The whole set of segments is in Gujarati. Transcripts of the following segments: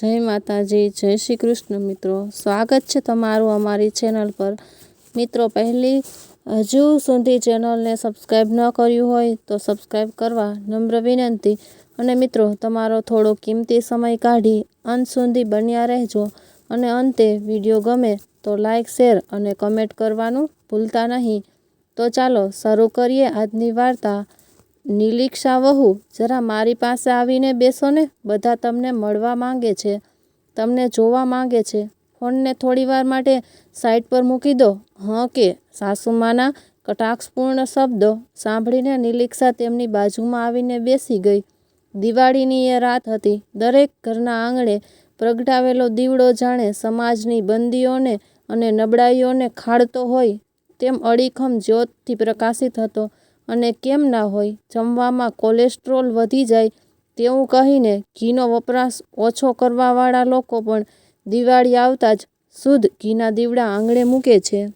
જય માતાજી, જય શ્રી કૃષ્ણ મિત્રો. સ્વાગત છે તમારું અમારી ચેનલ પર. મિત્રો, પહેલી, હજુ સુધી ચેનલને સબસ્ક્રાઈબ ન કર્યું હોય તો સબસ્ક્રાઈબ કરવા નમ્ર વિનંતી. અને મિત્રો, તમારો થોડો કિંમતી સમય કાઢી અંત સુધી બન્યા રહેજો. અને અંતે વીડિયો ગમે તો લાઈક શેર અને કમેન્ટ કરવાનું ભૂલતા નહીં. તો ચાલો, શરૂ કરીએ આજની વાર્તા. નિલીક્ષા વહુ, જરા મારી પાસે આવીને બેસો ને, બધા તમને મળવા માંગે છે, તમને જોવા માંગે છે. ફોનને થોડીવાર માટે સાઈડ પર મૂકી દો. હં કે, સાસુમાના કટાક્ષપૂર્ણ શબ્દો સાંભળીને નિલીક્ષા તેમની બાજુમાં આવીને બેસી ગઈ. દિવાળીની એ રાત હતી. દરેક ઘરના આંગણે પ્રગટાવેલો દીવડો જાણે સમાજની બંદીઓને અને નબળાઈઓને ખાડતો હોય તેમ અડીખમ જ્યોતથી પ્રકાશિત હતો. અને કેમ ના હોય, જમવામાં કોલેસ્ટ્રોલ વધી જાય તેવું કહીને ઘીનો વપરાશ ઓછો કરવાવાળા લોકો પણ દિવાળી આવતા જ શુદ્ધ ઘીના દીવડા આંગણે મૂકે છે.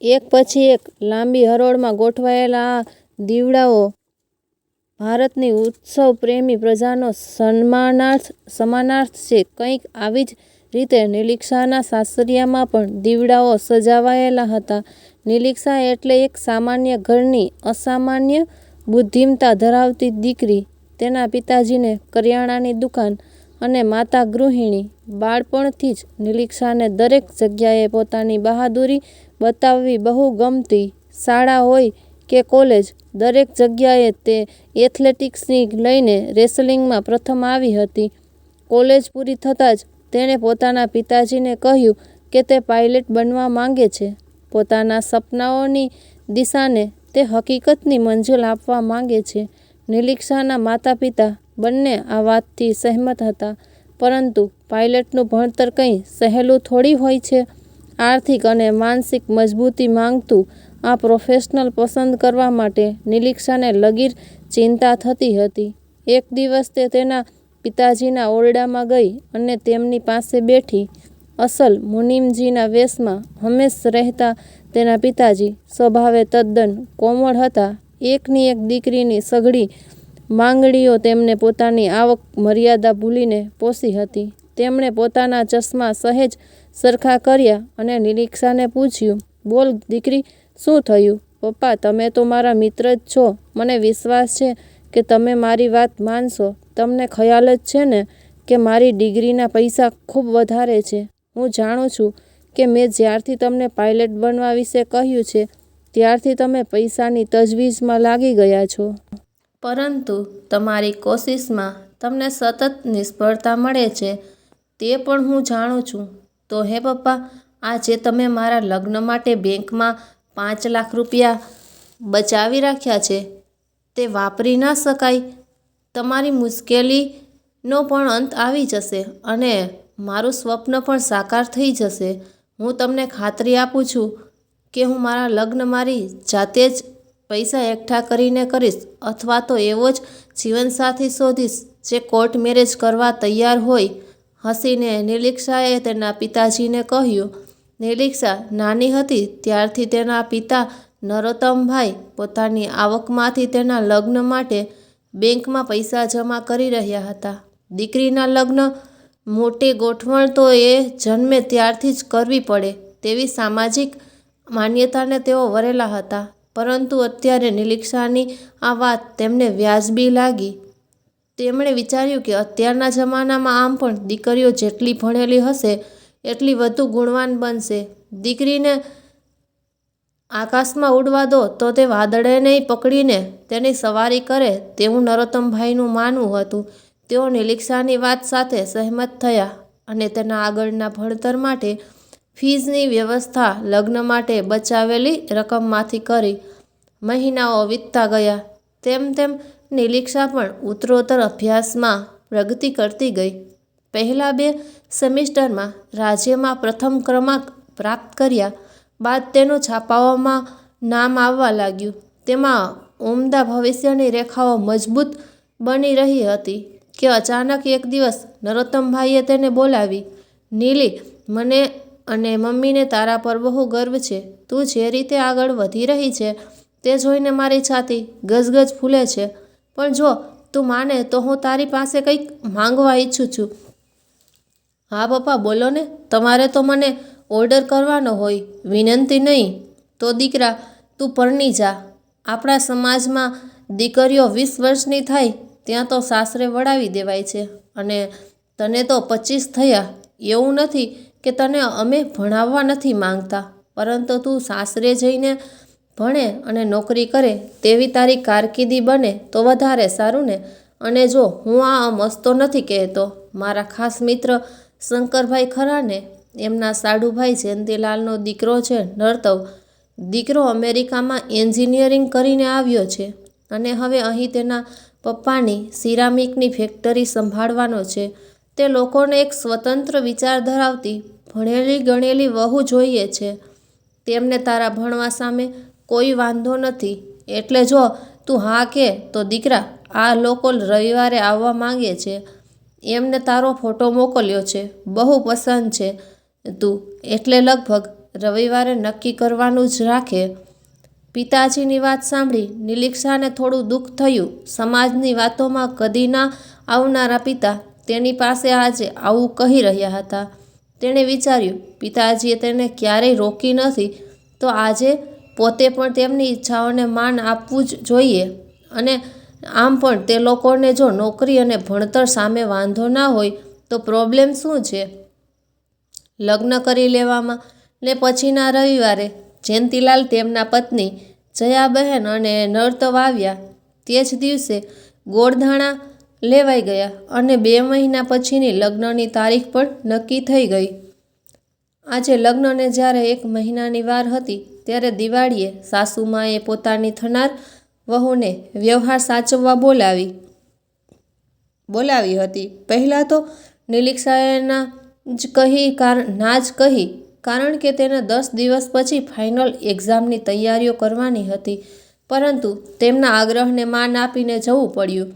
એક પછી એક લાંબી હરોળમાં ગોઠવાયેલા આ દીવડાઓ ભારતની ઉત્સવ પ્રેમી પ્રજાનો સન્માનાર્થ સમાનાર્થ છે. કંઈક આવી જ રીતે નિલીક્ષાના સાસરિયામાં પણ દીવડાઓ સજાવાયેલા હતા. નિલીક્ષા એટલે એક સામાન્ય ઘરની અસામાન્ય બુદ્ધિમતા ધરાવતી દીકરી, તેના પિતાજીને કરિયાણાની દુકાન અને માતા ગૃહિણી. બાળપણથી જ નિલીક્ષાને દરેક જગ્યાએ પોતાની બહાદુરી બતાવવી બહુ ગમતી શાળા હોય કે કોલેજ, દરેક જગ્યાએ તે એથ્લેટિક્સની લઈને રેસલિંગમાં પ્રથમ આવી હતી. કોલેજ પૂરી થતાં જ તેણે પોતાના પિતાજીને કહ્યું કે તે પાયલટ બનવા માંગે છે. પોતાના સપનાઓની દિશાને તે હકીકતની મંજૂલ આપવા માંગે છે. નિરીક્ષાના માતા પિતા બંને આ વાતથી સહેમત હતા, પરંતુ પાયલટનું ભણતર કંઈ સહેલું થોડી હોય છે. આર્થિક અને માનસિક મજબૂતી માંગતું આ પ્રોફેશનલ પસંદ કરવા માટે નિરીક્ષાને લગીર ચિંતા થતી હતી. એક દિવસ તે તેના પિતાજીના ઓરડામાં ગઈ અને તેમની પાસે બેઠી. અસલ મુનિમજીના વેશમાં હંમેશ રહેતા તેના પિતાજી સ્વભાવે તદ્દન કોમળ હતા. એકની એક દીકરીની સઘળી માંગણીઓ તેમને પોતાની આવક મર્યાદા ભૂલીને પોષી હતી. તેમણે પોતાના ચશ્મા સહેજ સરખા કર્યા અને નિરીક્ષાને પૂછ્યું, બોલ દીકરી, શું થયું? પપ્પા, તમે તો મારા મિત્ર જ છો. મને વિશ્વાસ છે કે તમે મારી વાત માનશો. તમને ખ્યાલ જ છે ને કે મારી ડિગ્રીના પૈસા ખૂબ વધારે છે. હું જાણું છું કે મેં જ્યારથી તમને પાયલટ બનવા વિશે કહ્યું છે, ત્યારથી તમે પૈસાની તજવીજમાં લાગી ગયા છો. પરંતુ તમારી કોશિશમાં તમને સતત નિષ્ફળતા મળે છે, તે પણ હું જાણું છું. તો હે પપ્પા આ જે તમે મારા લગ્ન માટે બેંકમાં પાંચ લાખ રૂપિયા બચાવી રાખ્યા છે. તે વાપરી ના શકાય. તમારી મુશ્કેલીનો પણ અંત આવી જશે અને મારું સ્વપ્ન પણ સાકાર થઈ જશે. હું તમને ખાતરી આપું છું કે હું મારા લગ્ન મારી જાતે જ પૈસા એકઠા કરીને કરીશ અથવા તો એવો જ જીવનસાથી શોધીશ જે કોર્ટ મેરેજ કરવા તૈયાર હોય. હસીને નિલીક્ષાએ તેના પિતાજીને કહ્યું, નિલીક્ષા, નાની હતી, ત્યારથી તેના પિતા નરોત્તમભાઈ પોતાની આવકમાંથી તેના લગ્ન માટે બેંકમાં પૈસા જમા કરી રહ્યા હતા. દીકરીના લગ્ન મોટી ગોઠવણ તો એ જન્મે ત્યારથી જ કરવી પડે તેવી સામાજિક માન્યતાને તેઓ વરેલા હતા. પરંતુ અત્યારે નિલીક્ષાની આ વાત તેમને વ્યાજબી લાગી. તેમણે વિચાર્યું કે અત્યારના જમાનામાં આમ પણ દીકરીઓ જેટલી ભણેલી હશે, એટલી વધુ ગુણવાન બનશે. દીકરીને આકાશમાં ઉડવા દો તો તે વાદળેને પકડીને તેની સવારી કરે તેવું નરોત્તમભાઈનું માનવું હતું. તેઓ નિલીક્ષાની વાત સાથે સહેમત થયા અને તેના આગળના ભણતર માટે ફીઝની વ્યવસ્થા લગ્ન માટે બચાવેલી રકમમાંથી કરી મહિનાઓ વીતતા ગયા. તેમ તેમ નિલીક્ષા પણ ઉત્તરોત્તર અભ્યાસમાં પ્રગતિ કરતી ગઈ. પહેલાં બે સેમિસ્ટરમાં રાજ્યમાં પ્રથમ ક્રમાંક પ્રાપ્ત કર્યા. બાદ તેનું છાપાઓમાં નામ આવવા લાગ્યું. તેમાં ઉમદા ભવિષ્યની રેખાઓ મજબૂત બની રહી હતી કે અચાનક એક દિવસ નરોત્તમભાઈએ તેને બોલાવી, નીલી, મને અને મમ્મીને તારા પર બહુ ગર્વ છે. તું જે રીતે આગળ વધી રહી છે તે જોઈને મારી છાતી ગજગજ ફૂલે છે. પણ જો તું માને તો હું તારી પાસે કંઈક માંગવા ઈચ્છું છું. હા, પપ્પા બોલો ને તમારે તો મને ઓર્ડર કરવાનો હોય, વિનંતી નહીં. તો દીકરા, તું પરણી જા. આપણા સમાજમાં દીકરીઓ વીસ વર્ષની થાય, ત્યાં તો સાસરે વળાવી દેવાય છે. અને તને તો પચીસ થયા. એવું નથી કે તને અમે ભણાવવા નથી માંગતા. પરંતુ તું સાસરે જઈને ભણે અને નોકરી કરે, તેવી તારી કારકિર્દી બને તો વધારે સારું ને. અને જો હું આ મસ્તો નથી કહેતો, મારા ખાસ મિત્ર શંકરભાઈ ખરા ને એમના સાડુભાઈ જયંતિલાલનો દીકરો છે, નર્તવ. દીકરો અમેરિકામાં એન્જિનિયરિંગ કરીને આવ્યો છે અને હવે અહીં તેના પપ્પાની સિરામિકની ફેક્ટરી સંભાળવાનો છે. તે લોકોને એક સ્વતંત્ર વિચાર ધરાવતી ભણેલી ગણેલી વહુ જોઈએ છે. તેમને તારા ભણવા સામે કોઈ વાંધો નથી. એટલે જો તું હા કે તો દીકરા, આ લોકો રવિવારે આવવા માંગે છે. એમને તારો ફોટો મોકલ્યો છે. બહુ પસંદ છે. તું એટલે લગભગ રવિવારે નક્કી કરવાનું જ રાખે. પિતાજીની વાત સાંભળી નિલીક્ષાને થોડું દુઃખ થયું. સમાજની વાતોમાં કદી ના આવનારા પિતા તેની પાસે આજે આવું કહી રહ્યા હતા. તેણે વિચાર્યું, પિતાજીએ તેને ક્યારેય રોકી નથી, તો આજે પોતે પણ તેમની ઈચ્છાઓને માન આપવું જ જોઈએ. અને આમ પણ તે લોકોને જો નોકરી અને ભણતર સામે વાંધો ના હોય, તો પ્રોબ્લેમ શું છે? લગ્ન કરી લેવામાં ને પછીના રવિવારે જયંતિલાલ તેમના પત્ની જયાબહેન અને નર્તવ આવ્યા. તે જ દિવસે ગોળધાણા લેવાઈ ગયા અને બે મહિના પછીની લગ્નની તારીખ પણ નક્કી થઈ ગઈ. આજે લગ્નને જ્યારે એક મહિનાની વાર હતી ત્યારે દિવાળીએ સાસુમાએ પોતાની થનાર વહુને વ્યવહાર સાચવવા બોલાવી. બોલાવી હતી. પહેલાં તો નિલીક્ષાએના જ કહી કારણ ના જ કહી, કારણ કે તેને દસ દિવસ પછી ફાઇનલ એક્ઝામની તૈયારીઓ કરવાની હતી, પરંતુ તેમના આગ્રહને માન આપીને જવું પડ્યું.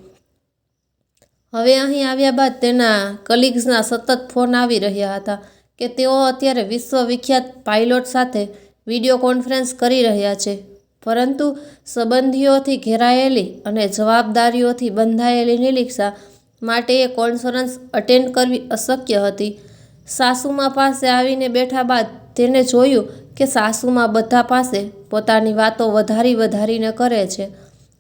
હવે અહીં આવ્યા બાદ તેના કલીગ્સના સતત ફોન આવી રહ્યા હતા કે તેઓ અત્યારે વિશ્વવિખ્યાત પાયલોટ સાથે વીડિયો કોન્ફરન્સ કરી રહ્યા છે, પરંતુ સંબંધીઓથી ઘેરાયેલી અને જવાબદારીઓથી બંધાયેલી નિરીક્ષા માટે એ કોન્ફરન્સ અટેન્ડ કરવી અશક્ય હતી. સાસુમા પાસે આવીને બેઠા બાદ તેને જોયું કે સાસુમાં બધા પાસે પોતાની વાતો વધારી વધારીને કરે છે.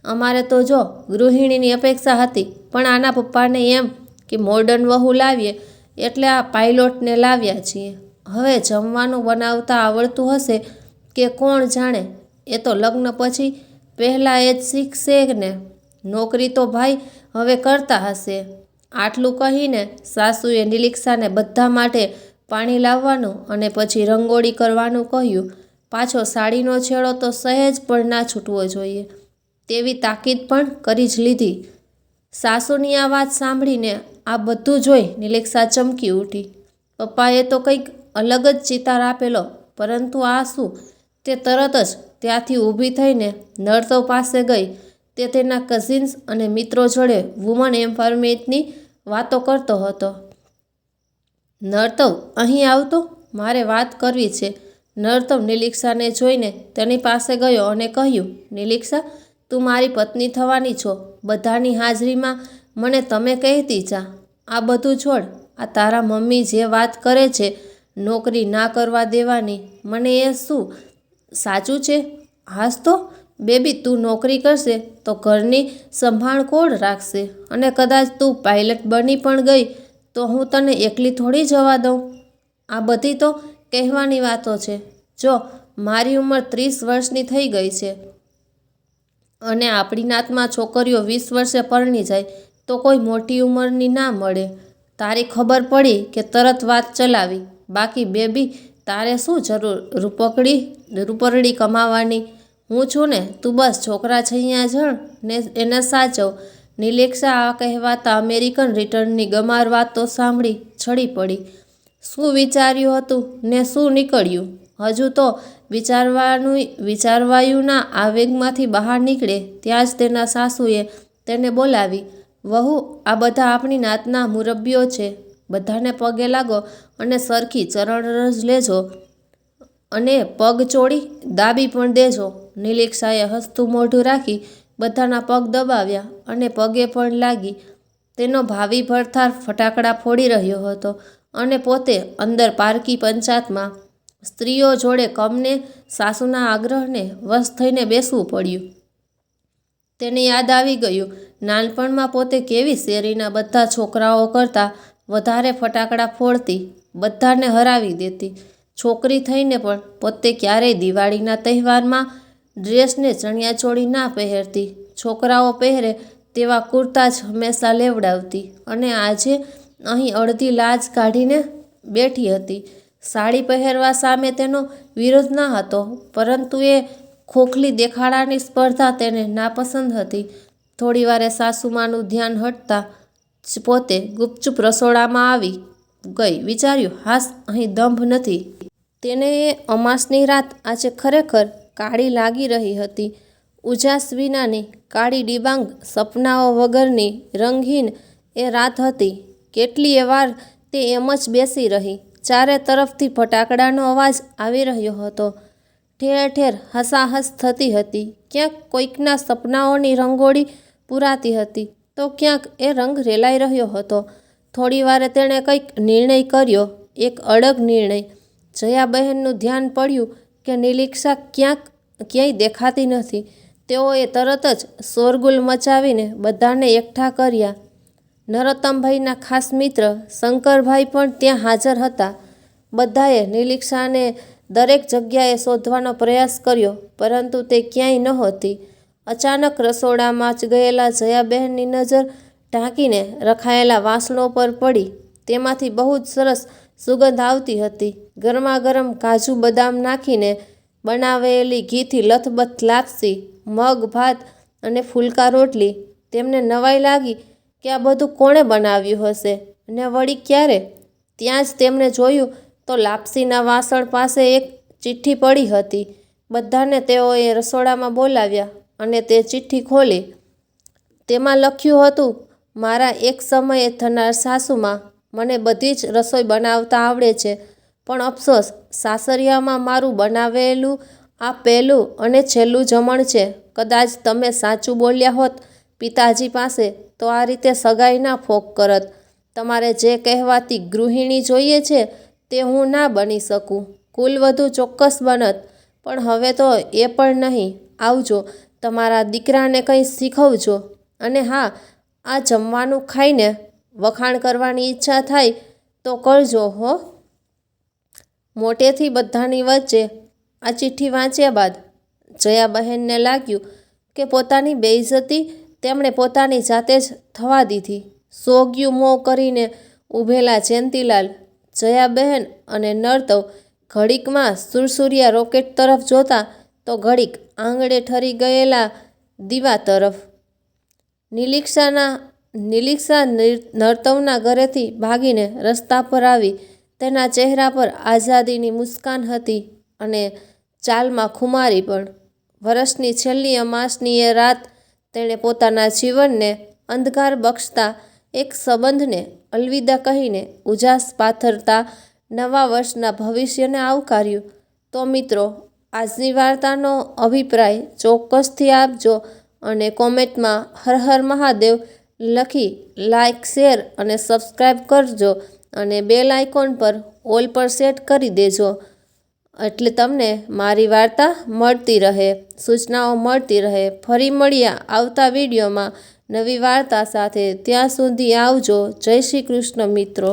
અમારે તો જો ગૃહિણીની અપેક્ષા હતી, પણ આના પપ્પાને એમ કે મોડર્ન વહુ લાવીએ એટલે આ પાયલોટને લાવ્યા છીએ. હવે જમવાનું બનાવતા આવડતું હશે કે કોણ જાણે? એ તો લગ્ન પછી પહેલાં એ જ શીખશે ને? નોકરી તો ભાઈ હવે કરતા હશે. આટલું કહીને સાસુએ નિલિક્ષાને બધા માટે પાણી લાવવાનું અને પછી રંગોળી કરવાનું કહ્યું. પાછો સાડીનો છેડો તો સહેજ પણ ના છૂટવો જોઈએ. તેવી તાકીદ પણ કરી જ લીધી. સાસુની આ વાત સાંભળીને આ બધું જોઈ નિલેક્ષા ચમકી ઉઠી. પપ્પાએ તો કંઈક અલગ જ ચિતાર આપેલો, પરંતુ આ શું? તે તરત જ ત્યાંથી ઊભી થઈને નર્તવ પાસે ગઈ. તે તેના કઝિન્સ અને મિત્રો જોડે વુમન એમ્પાવરમેન્ટની વાતો કરતો હતો. નર્તવ, અહીં આવતો? મારે વાત કરવી છે. નર્તવ નિલીક્ષાને જોઈને તેની પાસે ગયો અને કહ્યું, નિલીક્ષા, તું મારી પત્ની થવાની છો. બધાની હાજરીમાં મને તમે કહેતી જા. આ બધું છોડ. આ તારા મમ્મી જે વાત કરે છે, નોકરી ના કરવા દેવાની, મને એ શું, સાચું છે? હાસ તો? બેબી તું નોકરી કરશે તો ઘરની સંભાળ કોણ રાખશે? અને કદાચ તું પાયલટ બની પણ ગઈ તો હું તને એકલી થોડી જવા દઉં. આ બધી તો કહેવાની વાતો છે. જો, મારી ઉંમર ત્રીસ વર્ષની થઈ ગઈ છે અને આપણી નાતમાં છોકરીઓ વીસ વર્ષે પરણી જાય, તો કોઈ મોટી ઉંમરની ના મળે. તારી ખબર પડી કે તરત વાત ચલાવી. બાકી બેબી તારે શું જરૂર? રૂપકડી, રૂપરડી કમાવાની? હું છું ને, તું બસ, છોકરા છૈયા જણ, ને એને સાચવ. નિલેક્ષા આ કહેવાતા અમેરિકન રિટર્નની ગમાર વાત તો સાંભળી છડી પડી. શું વિચાર્યું હતું? ને શું નીકળ્યું? હજુ તો વિચારવાનું, વિચારવાયુંના આવેગમાંથી બહાર નીકળે, ત્યાં જ તેના સાસુએ તેને બોલાવી. વહુ, આ બધા આપણી નાતના મુરબ્બીઓ છે. બધાને પગે લાગો અને સરખી ચરણરજ લેજો અને પગ ચોળી દાબી પણ દેજો. નિલીક્ષાએ હસતું મોઢું રાખી બધાના પગ દબાવ્યા અને પગે પણ લાગી. તેનો ભાવિ ભરથાર ફટાકડા ફોડી રહ્યો હતો અને પોતે અંદર પારકી પંચાયતમાં સ્ત્રીઓ જોડે કમને સાસુના આગ્રહને વશ થઈને બેસવું પડ્યું. તેને યાદ આવી ગયું, નાનપણમાં પોતે કેવી શેરીના બધા છોકરાઓ કરતાં વધારે ફટાકડા ફોડતી, બધાને હરાવી દેતી. છોકરી થઈને પણ પોતે ક્યારેય દિવાળીના તહેવારમાં ડ્રેસને ચણિયાચોળી ના પહેરતી. છોકરાઓ પહેરે તેવા કુર્તા જ હંમેશા લેવડાવતી અને આજે અહીં અડધી લાજ કાઢીને બેઠી હતી. સાડી પહેરવા સામે તેનો વિરોધ ન હતો, પરંતુ એ ખોખલી દેખાડાની સ્પર્ધા તેને નાપસંદ હતી. થોડી વારે સાસુમાનું ધ્યાન હટતા જ પોતે ગુપચુપ રસોડામાં આવી ગઈ. વિચાર્યું, હાસ, અહીં દંભ નથી. તેને એ અમાસની રાત આજે ખરેખર કાળી લાગી રહી હતી. ઉજાસ વિનાની કાળી ડિબાંગ સપનાઓ વગરની રંગહીન એ રાત હતી. કેટલીય વાર તે એમ જ બેસી રહી. ચારે તરફથી ફટાકડાનો અવાજ આવી રહ્યો હતો. ઠેર ઠેર હસાહસ થતી હતી. ક્યાંક કોઈકના સપનાઓની રંગોળી પૂરાતી હતી. તો ક્યાંક એ રંગ રેલાઈ રહ્યો હતો. થોડી વારે તેણે કંઈક નિર્ણય કર્યો. એક અડગ નિર્ણય. જયાબહેનનું ધ્યાન પડ્યું કે નિલીક્ષા ક્યાંક, ક્યાંય દેખાતી નથી. તેઓએ તરત જ શોરગુલ મચાવીને બધાને એકઠા કર્યા. નરોત્તમભાઈના ખાસ મિત્ર શંકરભાઈ પણ ત્યાં હાજર હતા. બધાએ નિલીક્ષાને દરેક જગ્યાએ શોધવાનો પ્રયાસ કર્યો, પરંતુ તે ક્યાંય નહોતી. અચાનક રસોડામાં જ ગયેલા જયાબહેનની નજર ઢાંકીને રખાયેલા વાસણો પર પડી. તેમાંથી બહુ જ સરસ સુગંધ આવતી હતી. ગરમા ગરમ કાજુ બદામ નાખીને બનાવેલી ઘીથી લથબથ લાપસી, મગ, ભાત અને ફૂલકા રોટલી તેમને નવાઈ લાગી કે આ બધું કોણે બનાવ્યું હશે અને વળી ક્યારે? ત્યાં જ તેમણે જોયું તો લાપસીના વાસણ પાસે એક ચિઠ્ઠી પડી હતી. બધાને તેઓએ રસોડામાં બોલાવ્યા અને તે ચિઠ્ઠી ખોલી. તેમાં લખ્યું હતું, મારા એક સમયે થનાર સાસુમાં મને બધી જ રસોઈ બનાવતા આવડે છે. પણ અફસોસ, સાસરિયામાં મારું બનાવેલું આ પહેલું અને છેલ્લું જમણ છે. કદાચ તમે સાચું બોલ્યા હોત પિતાજી પાસે, તો આ રીતે સગાઈ ના ફોક કરત. તમારે જે કહેવાતી ગૃહિણી જોઈએ છે, તે હું ના બની શકું. કુલ વધુ ચોક્કસ બનત. પણ હવે તો એ પણ નહીં. આવજો, તમારા દીકરાને કંઈ શીખવજો. અને હા, આ જમવાનું ખાઈને વખાણ કરવાની ઈચ્છા થાય તો કરજો હો. મોટેથી બધાની વચ્ચે આ ચિઠ્ઠી વાંચ્યા બાદ જયાબહેનને લાગ્યું કે પોતાની બેઇજ્જતી તેમણે પોતાની જાતે જ થવા દીધી. સોગ્યું મોં કરીને ઊભેલા જયંતીલાલ, જયાબહેન અને નર્તવ ઘડીકમાં સુરસુરિયા રોકેટ તરફ જોતા તો ઘડીક આંગળે ઠરી ગયેલા દીવા તરફ. નિલીક્ષાના નિલીક્ષા નર્તવના ઘરેથી ભાગીને રસ્તા પર આવી. તેના ચહેરા પર આઝાદીની મુસ્કાન હતી અને ચાલમાં ખુમારી પણ. વરસની છેલ્લી અમાસની એ રાત તેણે પોતાના જીવનને અંધકાર બક્ષતા એક સંબંધને અલવિદા કહીને ઉજાસ પાથરતા નવા વર્ષના ભવિષ્યને આવકાર્યું. તો મિત્રો, આજની વાર્તાનો અભિપ્રાય ચોક્કસથી આપજો અને કોમેન્ટમાં હર હર મહાદેવ લખી લાઇક શેર અને સબસ્ક્રાઈબ કરજો અને બેલ આઇકોન પર ઓલ પર સેટ કરી દેજો. એટલે તમને મારી વાર્તા મળતી રહે, સૂચનાઓ મળતી રહે. ફરી મળ્યા આવતા વિડીયોમાં. નવી વાર્તા સાથે ત્યાં સુધી આવજો. જય શ્રી કૃષ્ણ મિત્રો.